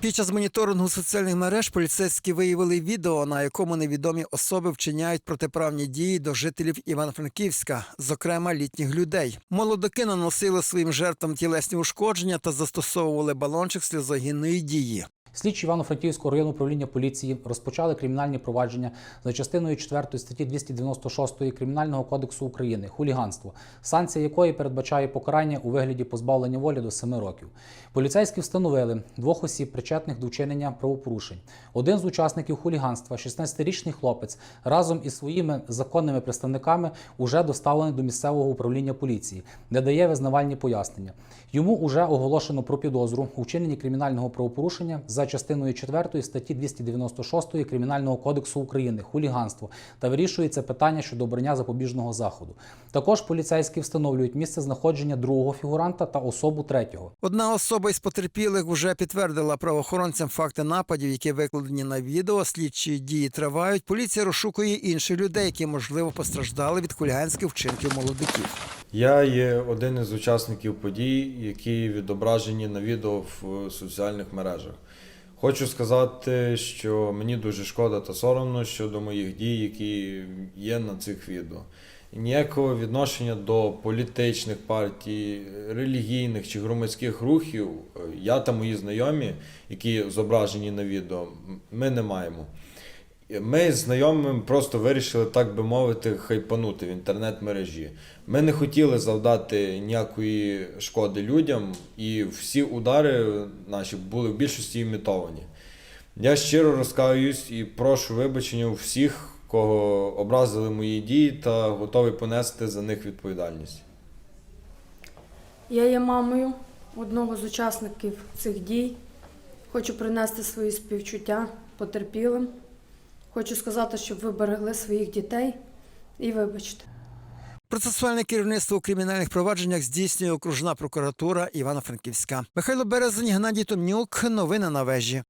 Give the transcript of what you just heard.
Під час моніторингу соціальних мереж поліцейські виявили відео, на якому невідомі особи вчиняють протиправні дії до жителів Івано-Франківська, зокрема літніх людей. Молодики наносили своїм жертвам тілесні ушкодження та застосовували балончик сльозогінної дії. Слідчі Івано-Франківського районного управління поліції розпочали кримінальні провадження за частиною 4 статті 296 Кримінального кодексу України хуліганство, санкція якої передбачає покарання у вигляді позбавлення волі до 7 років. Поліцейські встановили двох осіб, причетних до вчинення правопорушень. Один з учасників хуліганства, 16-річний хлопець, разом із своїми законними представниками уже доставлений до місцевого управління поліції, де дає визнавальні пояснення. Йому уже оголошено про підозру у вчиненні кримінального правопорушення за частиною 4 статті 296 Кримінального кодексу України хуліганство та вирішується питання щодо обрання запобіжного заходу. Також поліцейські встановлюють місце знаходження другого фігуранта та особу третього. Одна особа із потерпілих вже підтвердила правоохоронцям факти нападів, які викладені на відео. Слідчі дії тривають. Поліція розшукує інших людей, які можливо постраждали від хуліганських вчинків молодиків. Я є один із учасників подій, які відображені на відео в соціальних мережах. Хочу сказати, що мені дуже шкода та соромно щодо моїх дій, які є на цих відео. Ніякого відношення до політичних партій, релігійних чи громадських рухів е, я та мої знайомі, які зображені на відео, ми не маємо. Ми з знайомим просто вирішили, так би мовити, хайпанути в інтернет-мережі. Ми не хотіли завдати ніякої шкоди людям, і всі удари наші були в більшості імітовані. Я щиро розкаюсь і прошу вибачення у всіх, кого образили мої дії, та готовий понести за них відповідальність. Я є мамою одного з учасників цих дій. Хочу принести свої співчуття потерпілим. Хочу сказати, щоб ви берегли своїх дітей і вибачте. Процесуальне керівництво у кримінальних провадженнях здійснює окружна прокуратура Івано-Франківська. Михайло Березень, Геннадій Томнюк. Новини на вежі.